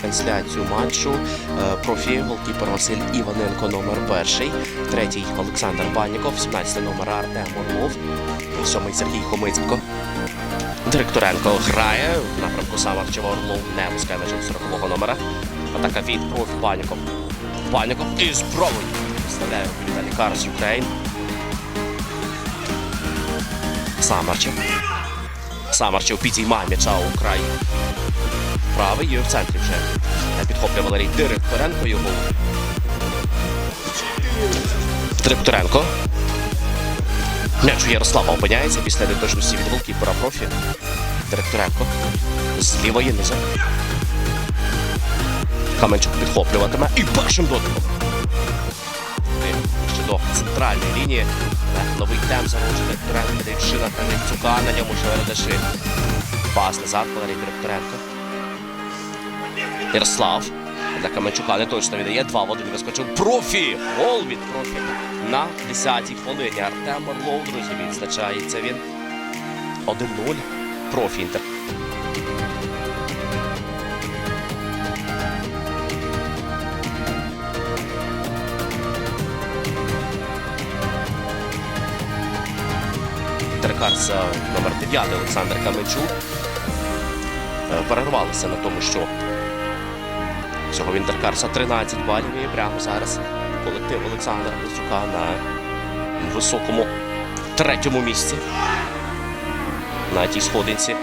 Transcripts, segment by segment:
трансляцію матчу. Е, Профі голкіпер Василь Іваненко номер перший, третій Олександр Банніков, 17 номер Артем Орлов, сьомий Сергій Хомицько. Директоренко грає напрямку Самарчева Орлов не пускає м'яч 40-го номера. Атака від профі Банніков. Банніков і спробує. Вставляє Віталій Карс Юкрейн. Самарчев. Самарчев підіймає м'яча у край. Правий і в центрі вже. Підхоплює Валерій Директоренко його. Директоренко. М'яч у Ярослава опиняється після неточності від голкіпера профі. Директоренко. З лівої низу. Каменчук підхоплюватиме і першим дотиком. Ще до центральної лінії. Новий темп зароджує Директоренко. Дівчина Кравецюка на ньому Шередаши. Пас назад Валерій Директоренко. Ярослав. Для Каменчука не точно віддає. Два в один вискочив. Профі! Гол від профі. На 10-й хвилині Артем Орлов, друзі, відзначається він. 1-0. Профі Інтер. Теркарс е, номер 9 Олександр Каменчук. Е, Перервалися на тому, що Всього в Інтеркарса 13 балів і прямо зараз колектив Олександра Лисюка на високому третьому місці. На тій сходинці.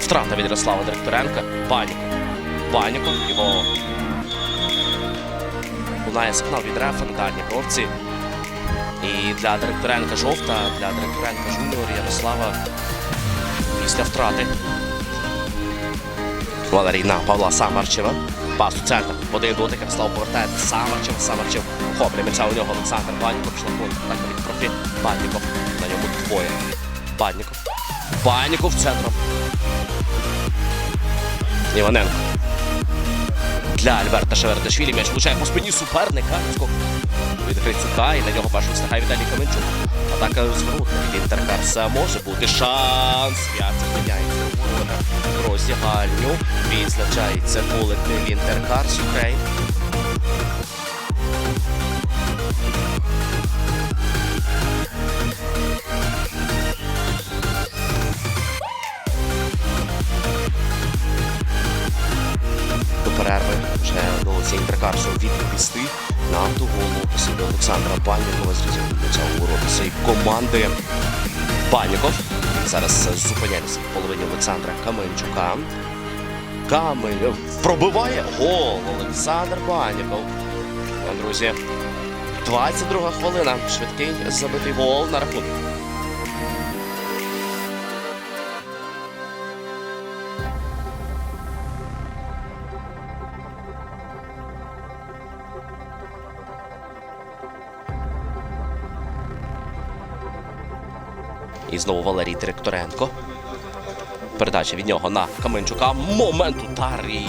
Втрата від Ярослава Директоренка. Баніков. Баніков. Його лунає сигнал від рефа на дальній бровці. І для Директоренка жовта, для Директоренка жуніор Ярослава після втрати Валерій на Павла Самарчева. Пас у центр. Один дотик Ярослав повертає Самарчев. Самарчев хоплює м'яча у нього Олександр Банніков. Пішла контр. Так від профі. Банніков. На ньому двоє. Банніков. Банніков центром. Іваненко. Для Альберта Шевердашвілі м'яч влучає по спині суперника. Від Грицюка і на нього першим встигає Віталій Каменчук. Атака зворотна від Інтеркарса може бути шанс. М'яч зупиняється у воротах. Роздягальню. Відзначається колектив Інтеркарс Юкрейн. До перерви вже вдалося Інтеркарсу відповісти на автоголу посіду Олександра Панікова з цього ворота цієї команди. Паніков. зараз зупиняється в половині Олександра Каменчука. Каменюк пробиває гол Олександр Банніков. Ну, Друзі, 22 хвилина. Швидкий забитий гол на рахунок. І знову Валерій Директоренко. Передача від нього на Каменчука. Момент удар і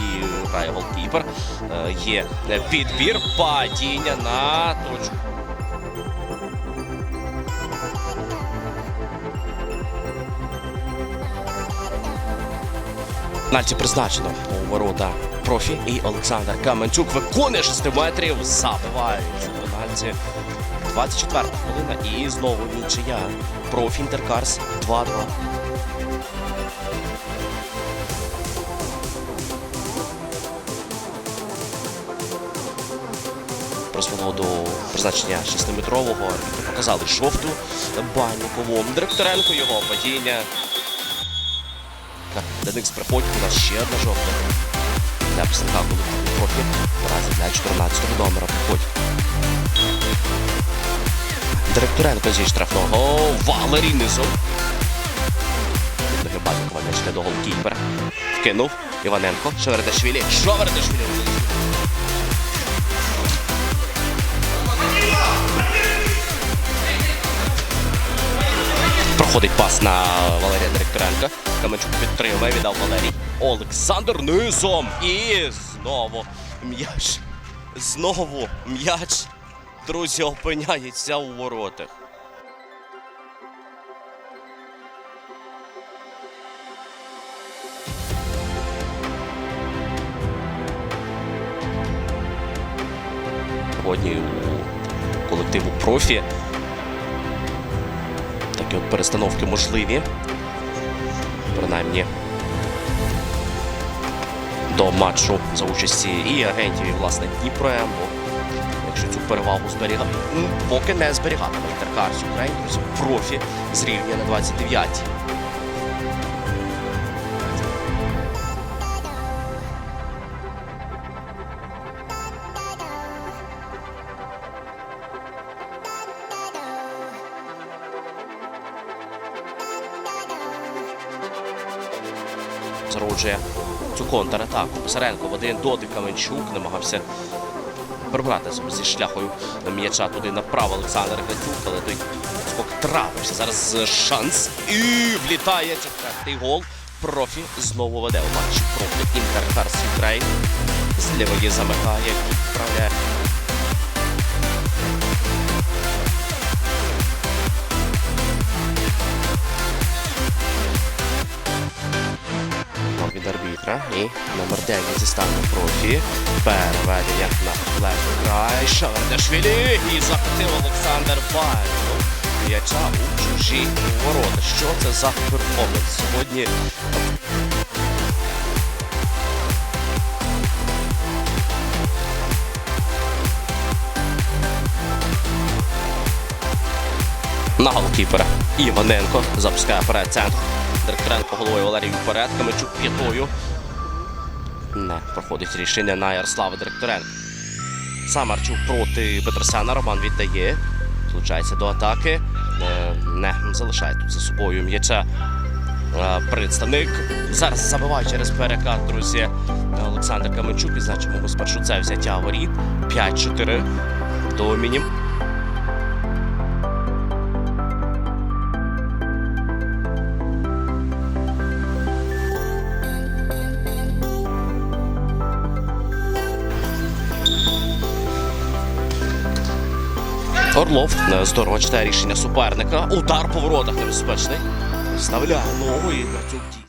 грає голкіпер. Е, Є підбір падіння на точку. Нальці призначено у ворота профі і Олександр Каменчук виконує 6 метрів, забиває за пенальті. 24 хвилина і знову нічия. Профі Інтеркарс 2-2. Призвело до призначення 6-метрового. Показали жовту Баннікову. Директоренко його падіння. Денис приходить, у нас ще одна жовта. Для представника колективу профі. Наразі для 14-го номера приходить. Директоренко зі штрафного. Валерій низом. Ноги Банкова м'яч до голкіпера. Вкинув. Іваненко. Шевердашвілі. Шевердашвілі. Проходить пас на Валерія Директоренка. Каменчук підтримує, віддав Валерій. Олександр низом. І знову м'яч. Знову м'яч друзі, опиняється у воротах. Сьогодні у колективу профі. Такі от перестановки можливі. Принаймні до матчу за участі і агентів, і власне Дніпра. Якщо цю перевагу зберігати, м, поки не зберігатиме Інтеркарс Україн, друзі, профі з рівня на 29. Зароджує цю контратаку. Писаренко в один дотик Каменчук намагався себе зі шляхою м'яча туди направо Олександр Гатюк, але той скок трапився. Зараз шанс і влітає четвертий гол. Профі знову веде у матч проти Інтеркарс Україн. З лівої замикає, відправляє. Арбітра і номер 9 зі стану профі. Переведення на левий край. Шавардашвілі і захотів Олександр Балько. М'яча у чужі ворота. Що це за перформанс сьогодні? На голкіпера Іваненко запускає вперед центр. Директоренко головою Валерій вперед. Камечук п'ятою. Не проходить рішення на Ярослава Директоренка. Сам Арчук проти Петросяна. Роман віддає. Долучається до атаки. Е, Не залишає тут за собою м'яча. Е, Представник зараз забиває через перекат, друзі. Олександр Каменчук. Відзначимо ми спершу це взяття воріт. 5-4 до Орлов не читає рішення суперника. Удар по воротах небезпечний. Вставляє ногу і дій.